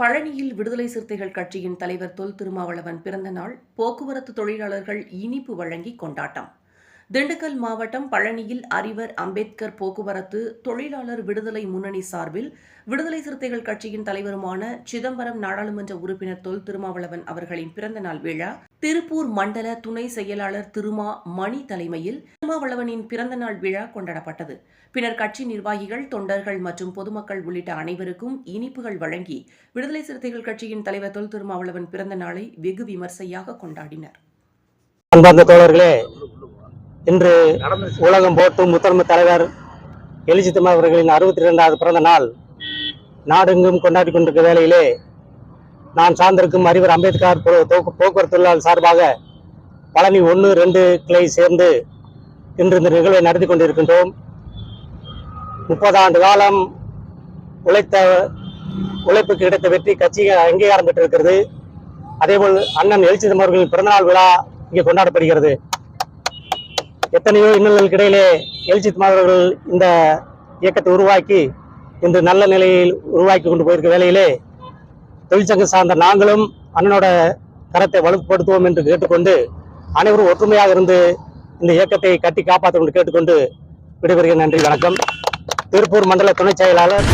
பழனியில் விடுதலை சிறுத்தைகள் கட்சியின் தலைவர் தொல் திருமாவளவன் பிறந்த நாள் போக்குவரத்து தொழிலாளர்கள் இனிப்பு வழங்கி கொண்டாட்டம். திண்டுக்கல் மாவட்டம் பழனியில் அறிவர் அம்பேத்கர் போக்குவரத்து தொழிலாளர் விடுதலை முன்னணி சார்பில் விடுதலை சிறுத்தைகள் கட்சியின் தலைவருமான சிதம்பரம் நாடாளுமன்ற உறுப்பினர் தொல் திருமாவளவன் அவர்களின் பிறந்த நாள் விழா திருப்பூர் மண்டல துணை செயலாளர் திருமா மணி தலைமையில் திருமாவளவனின் பிறந்த நாள் விழா கொண்டாடப்பட்டது. பின்னர் கட்சி நிர்வாகிகள் தொண்டர்கள் மற்றும் பொதுமக்கள் உள்ளிட்ட அனைவருக்கும் இனிப்புகள் வழங்கி விடுதலை சிறுத்தைகள் கட்சியின் தலைவர் தொல் திருமாவளவன் பிறந்த நாளை வெகு விமர்சையாக கொண்டாடினர். அன்பார்ந்த தோழர்களே இன்று உலகம் போற்றும் முதன்மை தலைவர் எழுச்சித்தம்மா அவர்களின் அறுபத்தி இரண்டாவது பிறந்த நாள். நாடெங்கும் கொண்டாடி கொண்டிருக்க வேளையிலே நான் சார்ந்திருக்கும் அறிவர் அம்பேத்கர் போக்குவரத்து தொழிலாளர் சார்பாக பழனி ஒன்று ரெண்டு கிளை சேர்ந்து இன்று இந்த நிகழ்வை நடத்தி கொண்டிருக்கின்றோம். முப்பது ஆண்டு காலம் உழைத்த உழைப்புக்கு கிடைத்த வெற்றி கட்சி அங்கீகாரம் பெற்றிருக்கிறது. அதேபோல் அண்ணன் எழுச்சிதம் அவர்களின் பிறந்தநாள் விழா இங்கே கொண்டாடப்படுகிறது. எத்தனையோ இன்னல்களுக்கு இடையிலே எழுச்சித் மாதவர்கள் இந்த இயக்கத்தை உருவாக்கி இன்று நல்ல நிலையில் உருவாக்கி கொண்டு போயிருக்க வேலையிலே தொழிற்சங்கம் சார்ந்த நாங்களும் அண்ணனோட கரத்தை வலுப்படுத்துவோம் என்று கேட்டுக்கொண்டு அனைவரும் ஒற்றுமையாக இருந்து இந்த இயக்கத்தை கட்டி காப்பாற்ற என்று கேட்டுக்கொண்டு விடைபெறுகிறேன். நன்றி வணக்கம். திருப்பூர் மண்டல துணைச் செயலாளர்